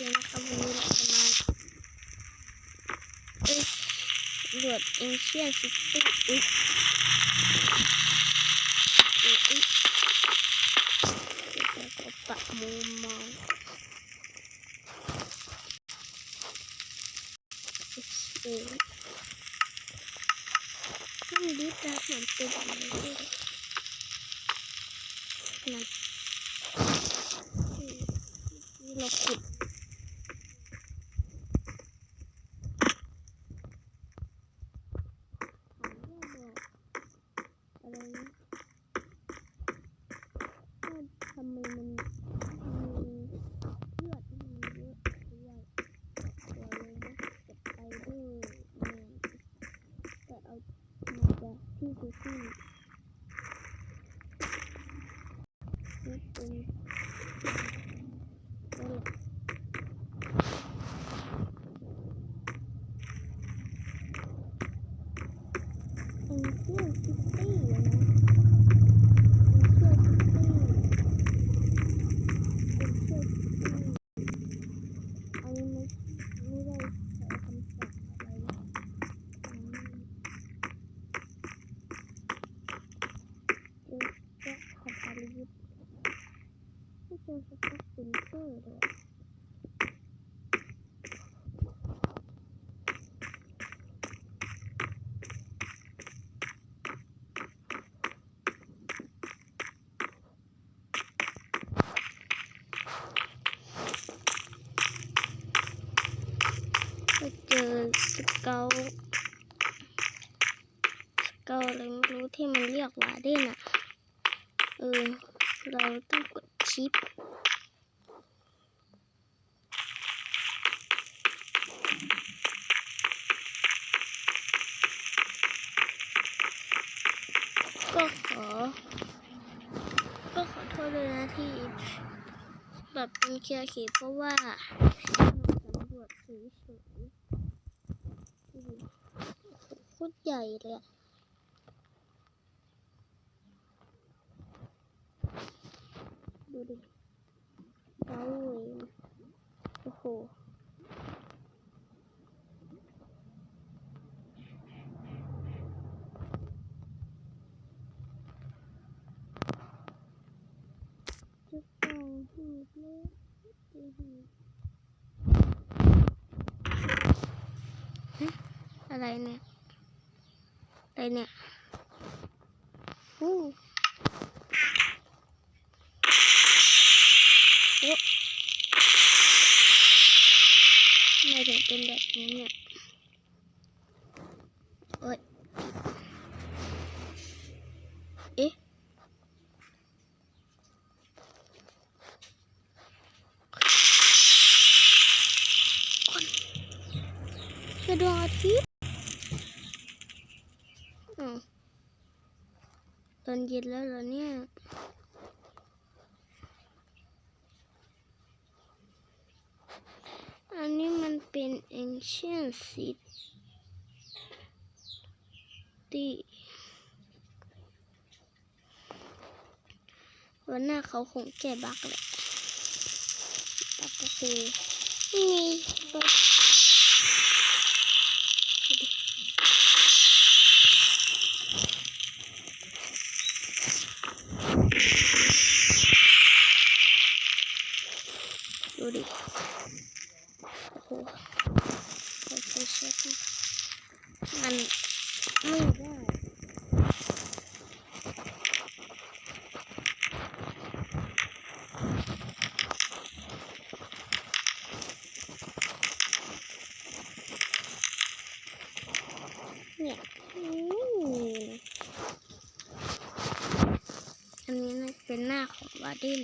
นะครับวันนี้เราจะมาเอ้ยตำรวจเอเชียซิตี้อุ๊ยอุ๊ยอุ๊ยเดี๋ยวเราก็ปรับมุมมองโอเคมันดีตาเหมือนเป็นอะไรด้วยนั่นนี่เราขุด อะไรนะว่าทำไมมันมีเลือดมันเยอะด้วยตัวเลยนะเก็บไปด้วยแมนแต่เอามาจากที่ซูซี่นี่เป็นนั่นแหละเป็นเที่ยวซิตี้อะนะเป็นเที่ยวซิตี้เป็นเที่ยวซิตี้อันนี้ไม่ไม่ได้ใช้คำสั่งอะไรนะอืมเดี๋ยวจะทำอะไรยึดไม่เจอสต็อกซินเซอร์เลยก็เจอสเกลส เกลอะไรไม่รู้ที่มันเรียกว่าเด่นอะ เออ เราต้องกดชิปก็ขอ ก็ขอโทษด้วยนะที่แบบเป็นเคลียร์ขีเพราะว่าสำรวจเฉยๆดูดิโคตรใหญ่เลยอะ ดูดิเบาเลยโอ้โหจะต้องหูดเลยจะหูดฮะอะไรเนี่ย อะไรเนี่ยอู้ โอ๊ะทำไมถึงเป็นแบบนี้เนี่ยโอ๊ยเอ๊ะคือดวงอาทิตย์อาวตอนเย็นแล้วเหรอเนี่ย อันนี้มัน เป็น ancient city วันหน้าเขาคงแก้บักแหละบักก็คือนี่มีก ดูดิ โอ้โหเราไปเช็คนะมันไม่ได้ เนี่ยไม่มีเลยอันนี้นะเป็นหน้าของวาดิน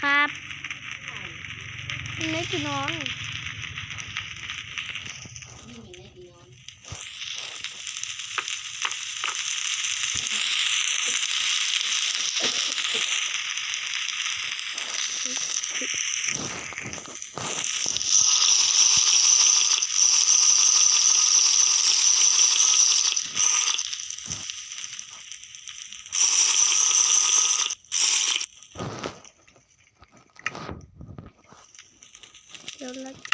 พ พี่น้อง ไม่มีแน่ดีนอน เดี๋ยวเ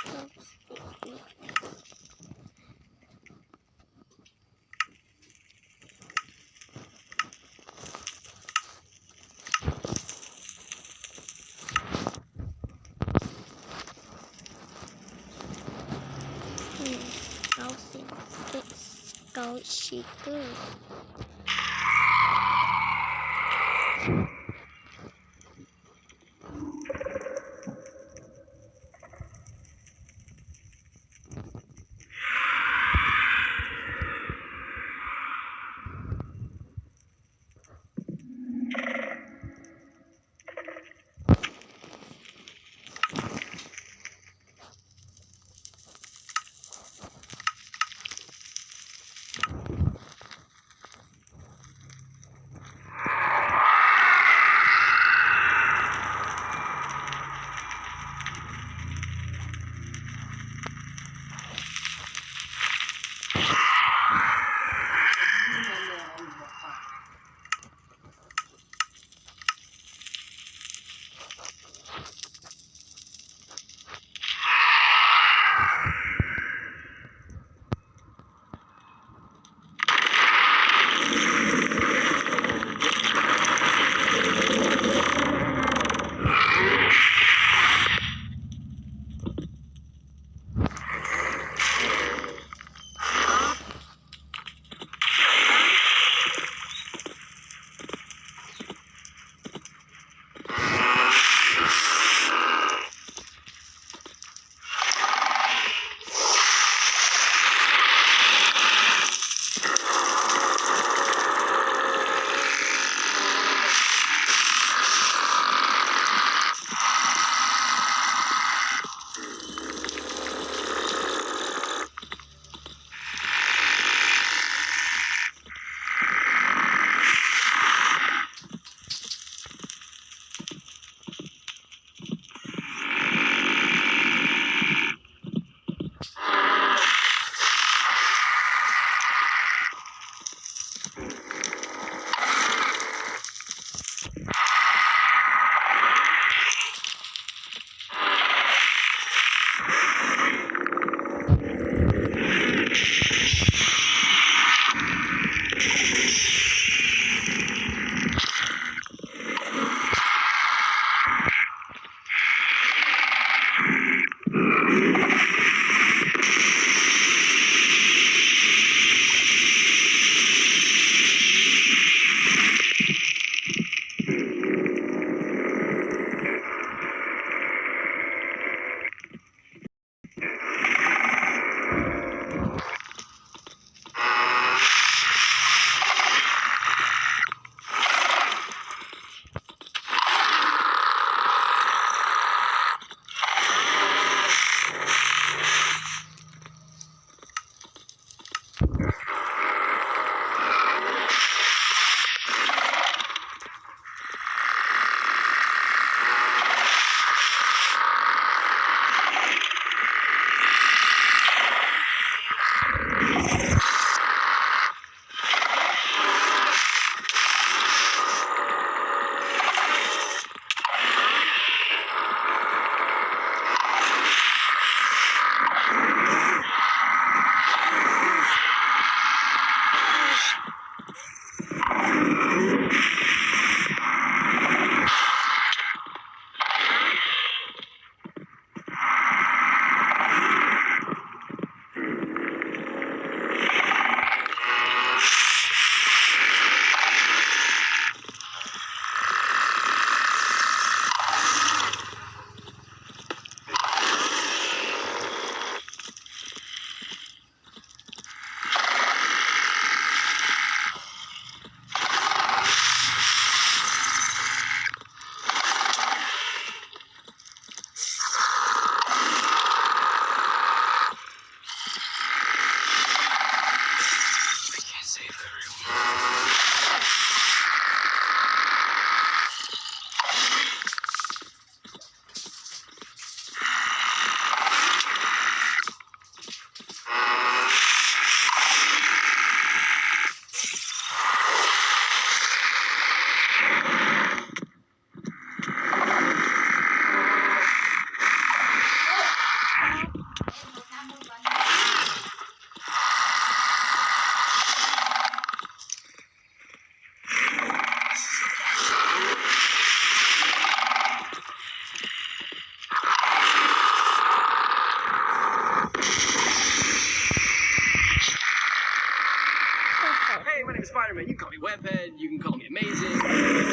Hey, my name is Spider Man. You can call me Webhead. You can call me amazing. This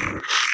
you